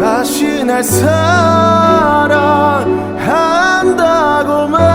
다시 날 사랑한다고만